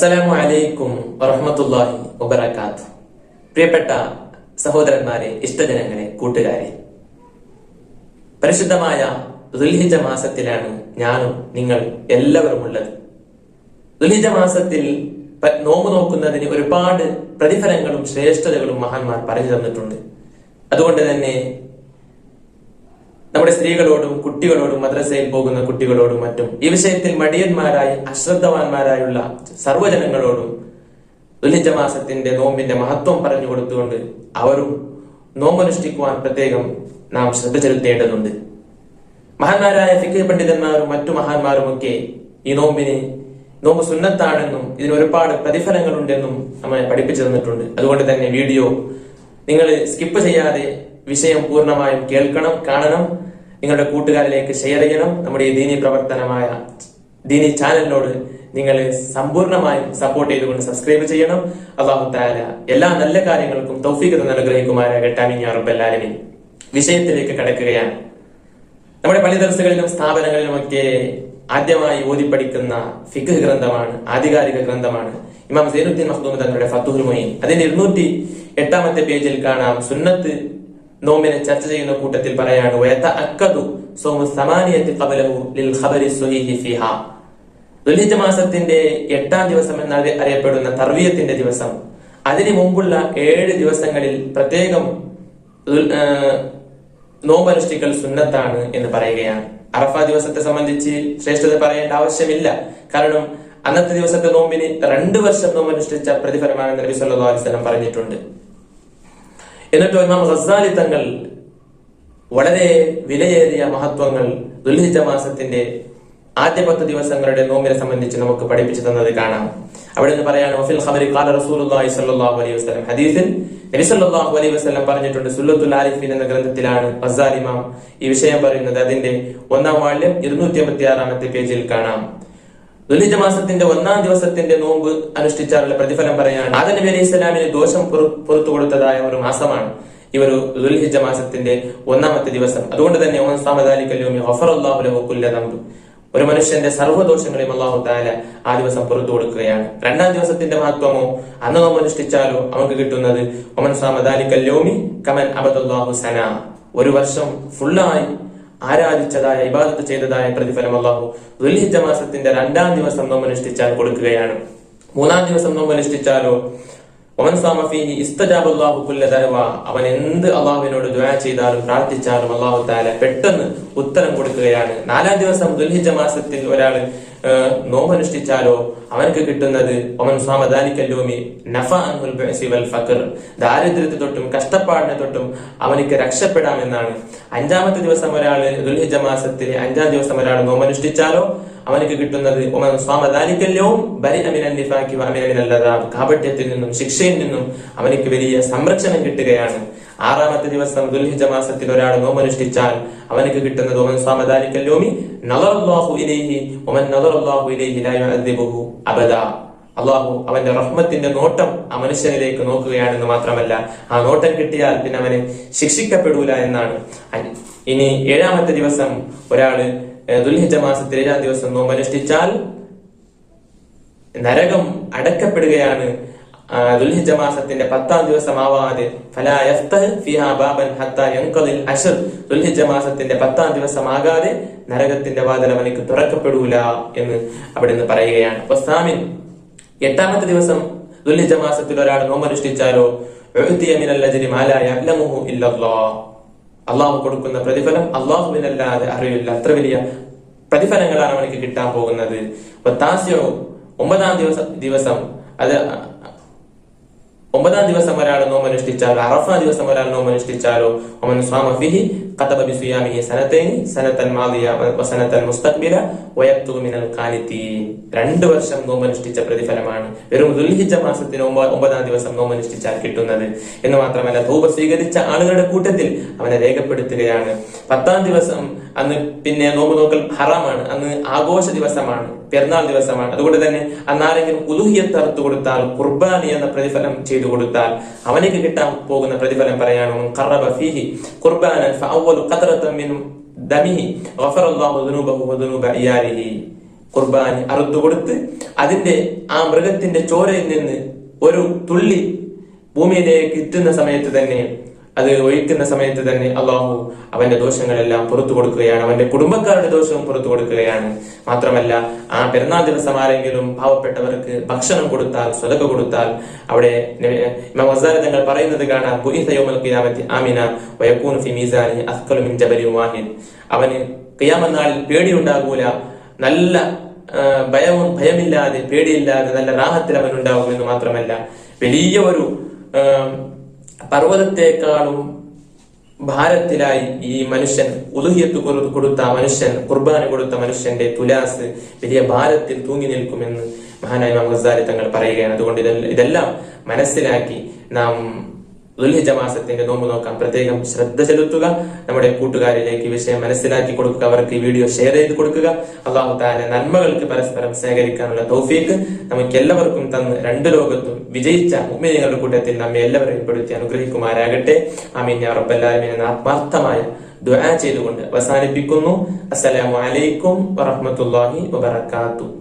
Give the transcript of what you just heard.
അസ്സലാമു അലൈക്കും വറഹമത്തല്ലാഹി വബറകാത്ത് പ്രിയപ്പെട്ട സഹോദരന്മാരെ ഇഷ്ടജനങ്ങളെ കൂട്ടുകാരെ. പരിശുദ്ധമായ ദുൽഹിജ മാസത്തിലാണ് ഞാനും നിങ്ങൾ എല്ലാവരും ഉള്ളത് ദുൽഹിജ മാസത്തിൽ നോമ്പ് നോക്കുന്നതിന് ഒരുപാട് പ്രതിഫലങ്ങളും ശ്രേഷ്ഠതകളും മഹാന്മാർ പറഞ്ഞു തന്നിട്ടുണ്ട്. അതുകൊണ്ട് തന്നെ നമ്മുടെ സ്ത്രീകളോടും കുട്ടികളോടും മദ്രസയിൽ പോകുന്ന കുട്ടികളോടും മറ്റും ഈ വിഷയത്തിൽ മടിയന്മാരായി അശ്രദ്ധവാന്മാരായുള്ള സർവജനങ്ങളോടും ദുലിജ മാസത്തിന്റെ നോമ്പിന്റെ മഹത്വം പറഞ്ഞു കൊടുത്തുകൊണ്ട് അവരും നോമ്പനുഷ്ഠിക്കുവാൻ പ്രത്യേകം നാം ശ്രദ്ധ ചെലുത്തേണ്ടതുണ്ട്. മഹാന്മാരായ ഫിക്കി പണ്ഡിതന്മാരും മറ്റു മഹാന്മാരും ഒക്കെ ഈ നോമ്പിനെ നോമ്പ് സുന്നത്താണെന്നും ഇതിന് ഒരുപാട് പ്രതിഫലങ്ങളുണ്ടെന്നും നമ്മെ പഠിപ്പിച്ചു തന്നിട്ടുണ്ട്. അതുകൊണ്ട് തന്നെ വീഡിയോ നിങ്ങൾ സ്കിപ്പ് ചെയ്യാതെ വിഷയം പൂർണമായും കേൾക്കണം കാണണം. നിങ്ങളുടെ കൂട്ടുകാരിലേക്ക് ഷെയർ ചെയ്യണം. നമ്മുടെ ഈ ദീനി പ്രവർത്തനമായ ദീനി ചാനലിനോട് നിങ്ങൾ സമ്പൂർണമായി സപ്പോർട്ട് ചെയ്തുകൊണ്ട് സബ്സ്ക്രൈബ് ചെയ്യണം. അള്ളാഹു താല എല്ലാ നല്ല കാര്യങ്ങൾക്കും തൗഫീഖ് തന്നെ അനുഗ്രഹിക്കുമാരാകട്ടെ യാ വിഷയത്തിലേക്ക് കടക്കുകയാണ്. നമ്മുടെ പള്ളി ദർസുകളിലും സ്ഥാപനങ്ങളിലുമൊക്കെ ആദ്യമായി ഓതി പഠിക്കുന്ന ഫിഖ് ഗ്രന്ഥമാണ് ആധികാരിക ഗ്രന്ഥമാണ്. ഇമാം സൈനുദ്ദീൻ മഖ്ദൂം തങ്ങളുടെ ഫത്തുഹുൽ മൊയ്ൻ അതിന്റെ ഇരുന്നൂറ്റി എട്ടാമത്തെ പേജിൽ കാണാം. സുന്നത്ത് നോമ്പിനെ ചർച്ച ചെയ്യുന്ന കൂട്ടത്തിൽ പറയാണ് മാസത്തിന്റെ എട്ടാം ദിവസം എന്ന് അറിയപ്പെടുന്ന തർവീയത്തിന്റെ ദിവസം. അതിനു മുമ്പുള്ള ഏഴ് ദിവസങ്ങളിൽ പ്രത്യേകം നോമ്പനുഷ്ഠിക്കൽ സുന്നത്താണ് എന്ന് പറയുകയാണ്. അറഫ ദിവസത്തെ സംബന്ധിച്ച് ശ്രേഷ്ഠത പറയേണ്ട ആവശ്യമില്ല. കാരണം അന്നത്തെ ദിവസത്തെ നോമ്പിന് രണ്ട് വർഷം നോമ്പനുഷ്ഠിച്ച പ്രതിഫലമാണ് നബി സല്ലല്ലാഹു അലൈഹി പറഞ്ഞിട്ടുണ്ട്. എന്നിട്ടോ ഇമാം ഗസാലി തങ്ങൾ വളരെ വിലയേറിയ മഹത്വങ്ങൾ ദുൽഹിജ മാസത്തിന്റെ ആദ്യ പത്ത് ദിവസങ്ങളുടെ നോമ്പിനെ സംബന്ധിച്ച് നമുക്ക് പഠിപ്പിച്ചു തന്നത് കാണാം. അവിടെ നിന്ന് പറയാണ് വഫിൽ ഖബരി ഖാല റസൂലുള്ളാഹി സ്വല്ലല്ലാഹു അലൈഹി വസല്ലം. ഹദീസിൽ നബി സ്വല്ലല്ലാഹു അലൈഹി വസല്ലം പറഞ്ഞിട്ടുണ്ട് സുല്ലത്തുൽ ആരിഫീൻ എന്ന ഗ്രന്ഥത്തിലാണ് ഗസാലി ഇമാം ഈ വിഷയം പറയുന്നത്. അതിന്റെ ഒന്നാം വാള്യം ഇരുന്നൂറ്റി അമ്പത്തി ആറാമത്തെ പേജിൽ കാണാം. ദുലിജ മാസത്തിന്റെ ഒന്നാം ദിവസത്തിന്റെ നോമ്പ് അനുഷ്ഠിച്ചാലുള്ള പ്രതിഫലം പറയാണ് ആദ നബി അലൈഹി സ്വലാമിന് ദോഷം പുറ- പുറത്തു കൊടുത്തതായ ഒരു മാസമാണ്. ഈ ഒരു ദുൽഹിജ മാസത്തിന്റെ ഒന്നാമത്തെ ദിവസം. അതുകൊണ്ട് തന്നെ ഒരു മനുഷ്യന്റെ സർവദോഷങ്ങളെയും അള്ളാഹു താല ആ ദിവസം പുറത്തു കൊടുക്കുകയാണ്. രണ്ടാം ദിവസത്തിന്റെ മഹത്വമോ അന്ന് നോമ്പ് അനുഷ്ഠിച്ചാലോ അവർക്ക് കിട്ടുന്നത് ഒമൻ സാമദാലിക്കല്യോമി കമൻ അബദുല്ലാഹു സന. ഒരു വർഷം ഫുള്ളായി ആരാധിച്ചതായ ഇബാദത്ത് ചെയ്തതായ പ്രതിഫലം അള്ളാഹു ദുൽഹിജ മാസത്തിന്റെ രണ്ടാം ദിവസം നോമ്പനുഷ്ഠിച്ചാൽ കൊടുക്കുകയാണ്. മൂന്നാം ദിവസം നോമ്പനുഷ്ഠിച്ചാലോ ഒമൻ സാമഫീഹി അവൻ എന്ത് അള്ളാഹുവിനോട് ദുആ ചെയ്താലും പ്രാർത്ഥിച്ചാലും അള്ളാഹു താല പെട്ടെന്ന് ഉത്തരം കൊടുക്കുകയാണ്. നാലാം ദിവസം ദുൽഹിജ മാസത്തിൽ ഒരാൾ നോമനുഷ്ഠിച്ചാലോ അവനക്ക് കിട്ടുന്നത് ഒമൻ സാമദാലിക്കല്ലോമി നഫ വൽ ഫഖർ. ദാരിദ്ര്യത്തെ തൊട്ടും കഷ്ടപ്പാടിനെ തൊട്ടും അവനിക്ക് രക്ഷപ്പെടാമെന്നാണ്. അഞ്ചാമത്തെ ദിവസം ഒരാൾ ദുൽഹിജ മാസത്തിലെ അഞ്ചാം ദിവസം ഒരാൾ നോമ്പനുഷ്ഠിച്ചാലോ അവനക്ക് കിട്ടുന്നത് കാപട്യത്തിൽ നിന്നും ശിക്ഷയിൽ നിന്നും അവനക്ക് വലിയ സംരക്ഷണം കിട്ടുകയാണ്. ആറാമത്തെ ദിവസം ദുൽഹിജ മാസത്തിൽ ഒരാൾ നോമനുഷ്ഠിച്ചാൽ അവനക്ക് കിട്ടുന്നത് ഒമൻ സ്വാമദാനിക്കല്ലോമി യുഅദ്ദിബുഹു അബദാ. അള്ളാഹു അവന്റെ റഹ്മത്തിന്റെ നോട്ടം ആ മനുഷ്യനിലേക്ക് നോക്കുകയാണെന്ന് മാത്രമല്ല ആ നോട്ടം കിട്ടിയാൽ പിന്നെ അവനെ ശിക്ഷിക്കപ്പെടൂല എന്നാണ്. ഇനി ഏഴാമത്തെ ദിവസം ഒരാൾ ദുൽഹിജ മാസത്തിൽ ഏഴാം ദിവസം നോമ്പ് അനുഷ്ഠിച്ചാൽ നരകം അടക്കപ്പെടുകയാണ് ദുൽഹിജ മാസത്തിന്റെ പത്താം ദിവസമാവാതെ ദുൽഹിജ മാസത്തിന്റെ പത്താം ദിവസമാകാതെ നരകത്തിന്റെ വാതിൽ അവനിക്ക് തുറക്കപ്പെടൂല എന്ന് അവിടെ നിന്ന് പറയുകയാണ്. അപ്പൊ സാമിൻ എട്ടാമത്തെ ദിവസം ദുൽഹിജ മാസത്തിൽ ഒരാൾ നോമ്പനുഷ്ഠിച്ചാലോ? മിനൽ അജ്രി മാ ലാ ഇല്ലല്ലാഹ് അള്ളാഹു കൊടുക്കുന്ന പ്രതിഫലം അള്ളാഹുവിനല്ലാതെ അറിയില്ല അത്ര വലിയ പ്രതിഫലങ്ങളാണ് അവനക്ക് കിട്ടാൻ പോകുന്നത്. താസ്യോ ഒമ്പതാം ദിവസം ദിവസം അത് ഒമ്പതാം ദിവസം ഒരാൾ നോമനുഷ്ഠിച്ചാലോ അറഫ ദിവസം ഒരാൾ നോമനുഷ്ഠിച്ചാലോ ഒമൻ സ്വാമ ഫിഹി بصيامه ബിസുയാമിഹി സനതൈനി സനതൻ മാദിയ വസനതൻ മുസ്തഖ്ബില من മിനൽ ഖാനിതീൻ രണ്ട് വർഷം നോമനുഷ്ഠിച്ച പ്രതിഫലമാണ്. വെറും ദുൽഹിജ മാസത്തിന് ഒമ്പ- ഒമ്പതാം ദിവസം നോമനുഷ്ഠിച്ചാൽ കിട്ടുന്നത്. എന്ന് മാത്രമല്ല ധൂപ സ്വീകരിച്ച ആളുകളുടെ കൂട്ടത്തിൽ അവനെ രേഖപ്പെടുത്തുകയാണ്. പത്താം ദിവസം അന്ന് പിന്നെ നോമ്പ് നോക്കൽ ഹറാമാണ്. അന്ന് ആഘോഷ ദിവസമാണ്. പെരുന്നാൾ ദിവസമാണ്. അതുകൊണ്ട് തന്നെ അന്നാരെങ്കിലും ഉലുഹിയെ ഉലുഹിയത്ത് അറുത്തു കൊടുത്താൽ കുർബാനി എന്ന പ്രതിഫലം ചെയ്തു കൊടുത്താൽ അവനേക്ക് കിട്ടാൻ പോകുന്ന പ്രതിഫലം പറയാനും ഖറബ ഫീഹി. ഖുർബാനൻ ഖത്രatan മിൻ ദമിഹി കുർബാനി അറുത്തു കൊടുത്ത് അതിന്റെ ആ മൃഗത്തിന്റെ ചോരയിൽ നിന്ന് ഒരു തുള്ളി ഭൂമിയിലേക്ക് എത്തുന്ന സമയത്ത് തന്നെ അത് ഒഴിക്കുന്ന സമയത്ത് തന്നെ അള്ളാഹു അവന്റെ ദോഷങ്ങളെല്ലാം പുറത്തു കൊടുക്കുകയാണ്. അവന്റെ കുടുംബക്കാരുടെ ദോഷവും പുറത്തു കൊടുക്കുകയാണ്. മാത്രമല്ല ആ പെരുന്നാൾ ദിവസം ആരെങ്കിലും പാവപ്പെട്ടവർക്ക് ഭക്ഷണം കൊടുത്താൽ സ്വതക കൊടുത്താൽ അവിടെ തങ്ങൾ പറയുന്നത് കാണാം "ബുഇസ യൗമൽ ഖിയാമത്തി ആമിന വയകൂനു ഫി മീസാനി അവന് പേടി പേടിയുണ്ടാകൂല. നല്ല ഭയവും ഭയമില്ലാതെ പേടിയില്ലാതെ നല്ല റാഹത്തിൽ അവനുണ്ടാകും എന്ന് മാത്രമല്ല വലിയ ഒരു പർവതത്തെക്കാളും ഭാരത്തിലായി ഈ മനുഷ്യൻ ഉലുഹിയത്ത് കൊടു- കൊടുത്ത മനുഷ്യൻ കുർബാന കൊടുത്ത മനുഷ്യന്റെ തുലാസ് വലിയ ഭാരത്തിൽ തൂങ്ങി നിൽക്കുമെന്ന് മഹാനായ മഹസാരി തങ്ങൾ പറയുകയാണ്. അതുകൊണ്ട് ഇതെല്ലാം മനസ്സിലാക്കി നാം ദുൽഹിജ മാസത്തിന്റെ നോമ്പ് നോക്കാം പ്രത്യേകം ശ്രദ്ധ ചെലുത്തുക. നമ്മുടെ കൂട്ടുകാരിലേക്ക് വിഷയം മനസ്സിലാക്കി കൊടുക്കുക. അവർക്ക് ഈ വീഡിയോ ഷെയർ ചെയ്ത് കൊടുക്കുക. അള്ളാഹു താല നന്മകൾക്ക് പരസ്പരം സഹകരിക്കാനുള്ള തൗഫീക്ക് നമുക്ക് എല്ലാവർക്കും തന്ന് രണ്ട് ലോകത്തും വിജയിച്ച ഉമ്മിനികളുടെ കൂട്ടത്തിൽ നമ്മെ എല്ലാവരെയും പെടുത്തി അനുഗ്രഹിക്കുമാരാകട്ടെ ആമീൻ യാ ആത്മാർത്ഥമായ ദുആ ചെയ്തുകൊണ്ട് അവസാനിപ്പിക്കുന്നു. അസ്സലാമു അലൈക്കും വറഹ്മത്തുള്ളാഹി വബറകാതുഹു.